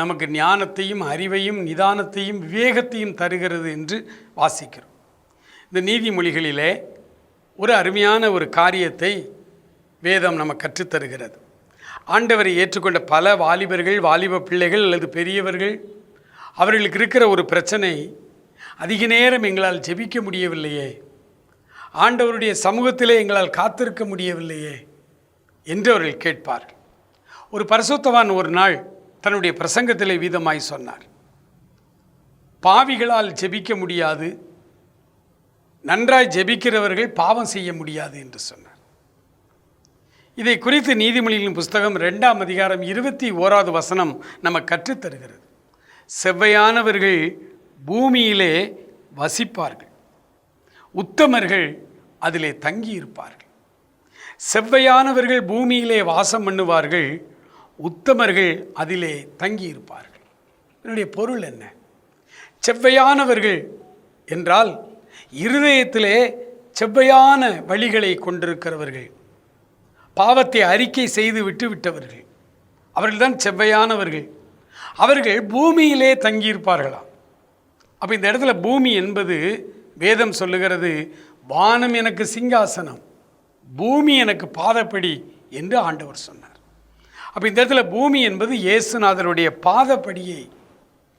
நமக்கு ஞானத்தையும் அறிவையும் நிதானத்தையும் விவேகத்தையும் தருகிறது என்று வாசிக்கிறோம். இந்த நீதிமொழிகளிலே ஒரு அருமையான ஒரு காரியத்தை வேதம் நமக்கு கற்றுத்தருகிறது. ஆண்டவரை ஏற்றுக்கொண்ட பல வாலிபர்கள் வாலிப பிள்ளைகள் அல்லது பெரியவர்கள் அவர்களுக்கு இருக்கிற ஒரு பிரச்சனை அதிக நேரம் எங்களால் ஜெபிக்க முடியவில்லையே ஆண்டவருடைய சமூகத்திலே எங்களால் காத்திருக்க முடியவில்லையே என்று அவர்கள் கேட்பார்கள். ஒரு பரிசுத்தவான் ஒரு நாள் தன்னுடைய பிரசங்கத்திலே வீதமாய் சொன்னார். பாவிகளால் ஜெபிக்க முடியாது. நன்றாய் ஜெபிக்கிறவர்கள் பாவம் செய்ய முடியாது என்று சொன்னார். இதை குறித்து நீதிமொழிகளின் புஸ்தகம் ரெண்டாம் அதிகாரம் இருபத்தி ஓராவது வசனம் நமக்கு கற்றுத்தருகிறது செவ்வையானவர்கள் பூமியிலே வசிப்பார்கள். உத்தமர்கள் அதிலே தங்கி இருப்பார்கள் செவ்வையானவர்கள் பூமியிலே வாசம் பண்ணுவார்கள். உத்தமர்கள் அதிலே தங்கி இருப்பார்கள் பொருள் என்ன? செவ்வையானவர்கள் என்றால் இருதயத்திலே செவ்வையான வழிகளை கொண்டிருக்கிறவர்கள். பாவத்தை அறிக்கை செய்து விட்டுவிட்டவர்கள் அவர்கள்தான் செவ்வையானவர்கள். அவர்கள் பூமியிலே தங்கியிருப்பார்களாம். அப்போ இந்த இடத்துல பூமி என்பது வேதம் சொல்லுகிறது வானம் எனக்கு சிங்காசனம் பூமி எனக்கு பாதப்படி என்று ஆண்டவர் சொன்னார். அப்போ இந்த இடத்துல பூமி என்பது இயேசுநாதருடைய பாதப்படியை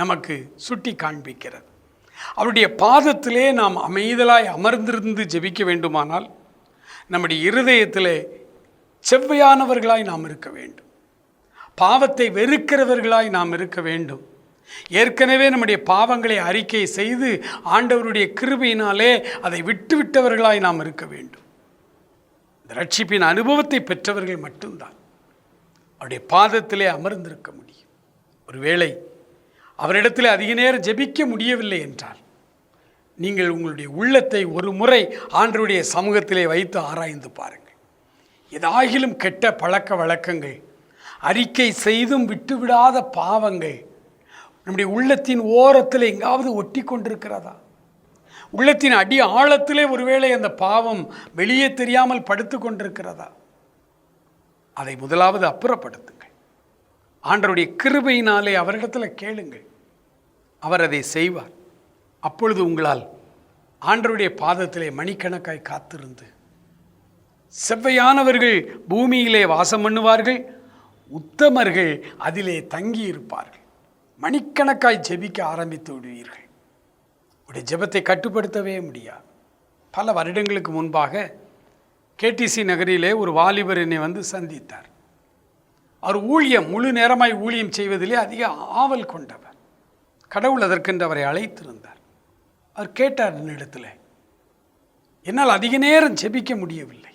நமக்கு சுட்டி காண்பிக்கிறது. அவருடைய பாதத்திலே நாம் அமைதலாய் அமர்ந்திருந்து ஜெபிக்க வேண்டுமானால் நம்முடைய இருதயத்திலே செவ்வையானவர்களாய் நாம் இருக்க வேண்டும். பாவத்தை வெறுக்கிறவர்களாய் நாம் இருக்க வேண்டும். ஏற்கனவே நம்முடைய பாவங்களை அறிக்கை செய்து ஆண்டவருடைய கிருபையினாலே அதை விட்டுவிட்டவர்களாய் நாம் இருக்க வேண்டும். இந்த ரட்சிப்பின் அனுபவத்தை பெற்றவர்கள் மட்டும்தான். அவருடைய பாதத்திலே அமர்ந்திருக்க முடியும். ஒருவேளை அவரிடத்தில் அதிக நேரம் ஜெபிக்க முடியவில்லை என்றால் நீங்கள் உங்களுடைய உள்ளத்தை ஒரு முறை ஆண்டருடைய சமூகத்திலே வைத்து ஆராய்ந்து பாருங்கள். ஏதாகிலும் கெட்ட பழக்க வழக்கங்கள் அறிக்கை செய்தும் விட்டுவிடாத பாவங்கள் நம்முடைய உள்ளத்தின் ஓரத்தில் எங்காவது ஒட்டி கொண்டிருக்கிறதா? உள்ளத்தின் அடி ஆழத்திலே ஒருவேளை அந்த பாவம் வெளியே தெரியாமல் படுத்து கொண்டிருக்கிறதா? அதை முதலாவது அப்புறப்படுத்துங்கள். ஆண்டருடைய கிருபையினாலே அவரிடத்தில் கேளுங்கள். அவர் அதை செய்வார். அப்பொழுது உங்களால் ஆண்டருடைய பாதத்திலே மணிக்கணக்காய் காத்திருந்து செவ்வையானவர்கள் பூமியிலே வாசம் பண்ணுவார்கள். உத்தமர்கள் அதிலே தங்கி இருப்பார்கள் மணிக்கணக்காய் ஜெபிக்க ஆரம்பித்து விடுவீர்கள். உடைய ஜெபத்தை கட்டுப்படுத்தவே முடியாது. பல வருடங்களுக்கு முன்பாக கேடிசி நகரிலே ஒரு வாலிபர் என்னை வந்து சந்தித்தார். அவர் ஊழியம் முழு நேரமாய் ஊழியம் செய்வதிலே அதிக ஆவல் கொண்டவர். கடவுள் அதற்கென்று அவரை அழைத்திருந்தார். அவர் கேட்டார் என்னிடத்தில் என்னால் அதிக நேரம் ஜெபிக்க முடியவில்லை.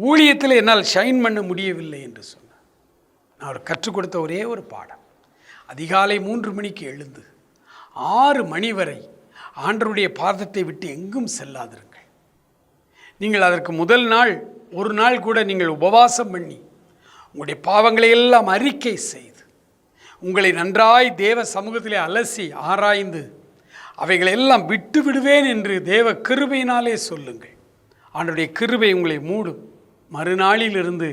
ஊழியத்தில் என்னால் ஷைன் பண்ண முடியவில்லை என்று சொன்னார். நான் அவர் கற்றுக் கொடுத்த ஒரே ஒரு பாடம். அதிகாலை மூன்று மணிக்கு எழுந்து ஆறு மணி வரை ஆண்டருடைய பாதத்தை விட்டு எங்கும் செல்லாதிருங்கள். நீங்கள் அதற்கு முதல் நாள் ஒரு நாள் கூட நீங்கள் உபவாசம் பண்ணி உங்களுடைய பாவங்களை எல்லாம் அறிக்கை செய்து உங்களை நன்றாய் தேவ சமூகத்திலே அலசி ஆராய்ந்து அவைகளை எல்லாம் விட்டு விடுவேன் என்று தேவ கிருபையினாலே சொல்லுங்கள். அவனுடைய கிருபை உங்களை மூடும். மறுநாளிலிருந்து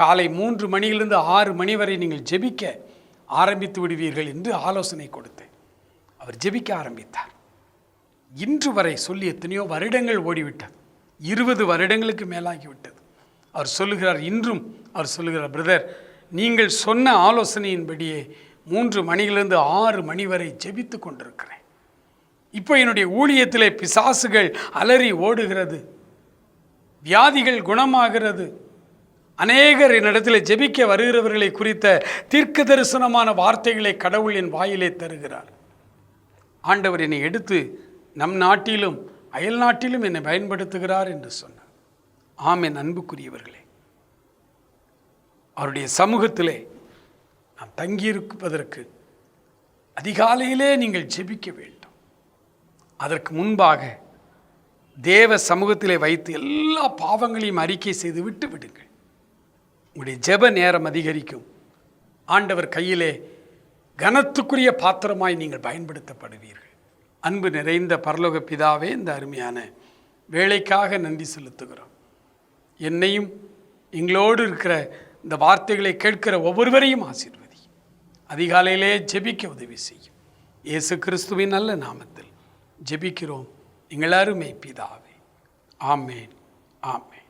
காலை மூன்று மணியிலிருந்து ஆறு மணி வரை நீங்கள் ஜெபிக்க ஆரம்பித்து விடுவீர்கள் என்று ஆலோசனை கொடுத்தேன். அவர் ஜெபிக்க ஆரம்பித்தார். இன்று வரை சொல்லி எத்தனையோ வருடங்கள் ஓடிவிட்டது. இருபது வருடங்களுக்கு மேலாகிவிட்டது. அவர் சொல்லுகிறார் இன்றும் அவர் சொல்லுகிறார் பிரதர் நீங்கள் சொன்ன ஆலோசனையின்படியே மூன்று மணியிலிருந்து ஆறு மணி வரை ஜெபித்து கொண்டிருக்கிறேன். இப்போ என்னுடைய ஊழியத்திலே பிசாசுகள் அலறி ஓடுகிறது. வியாதிகள் குணமாகிறது. அநேகர் என்னிடத்தில் ஜெபிக்க வருகிறவர்களை குறித்த தீர்க்க தரிசனமான வார்த்தைகளை கடவுள் என் வாயிலே தருகிறார். ஆண்டவர் என்னை எடுத்து நம் நாட்டிலும் அயல் நாட்டிலும் என்னை பயன்படுத்துகிறார் என்று சொன்னார். ஆம் என் அன்புக்குரியவர்களே. அவருடைய சமூகத்திலே நாம் தங்கியிருப்பதற்கு அதிகாலையிலே நீங்கள் ஜெபிக்க வேண்டும். அதற்கு முன்பாக தேவ சமூகத்திலே வைத்து எல்லா பாவங்களையும் அறிக்கை செய்து விட்டு விடுங்கள். உங்களுடைய ஜெப நேரம் அதிகரிக்கும். ஆண்டவர் கையிலே கனத்துக்குரிய பாத்திரமாய் நீங்கள் பயன்படுத்தப்படுவீர்கள். அன்பு நிறைந்த பரலோக பிதாவே இந்த அருமையான வேலைக்காக நன்றி செலுத்துகிறோம். என்னையும் எங்களோடு இருக்கிற இந்த வார்த்தைகளை கேட்கிற ஒவ்வொருவரையும் ஆசீர்வதி. அதிகாலையிலே ஜெபிக்க உதவி செய்யும். இயேசு கிறிஸ்துவின் நல்ல நாமத்தில் ஜெபிக்கிறோம். எங்கள் அருமை பிதாவே. ஆமேன். ஆமேன்.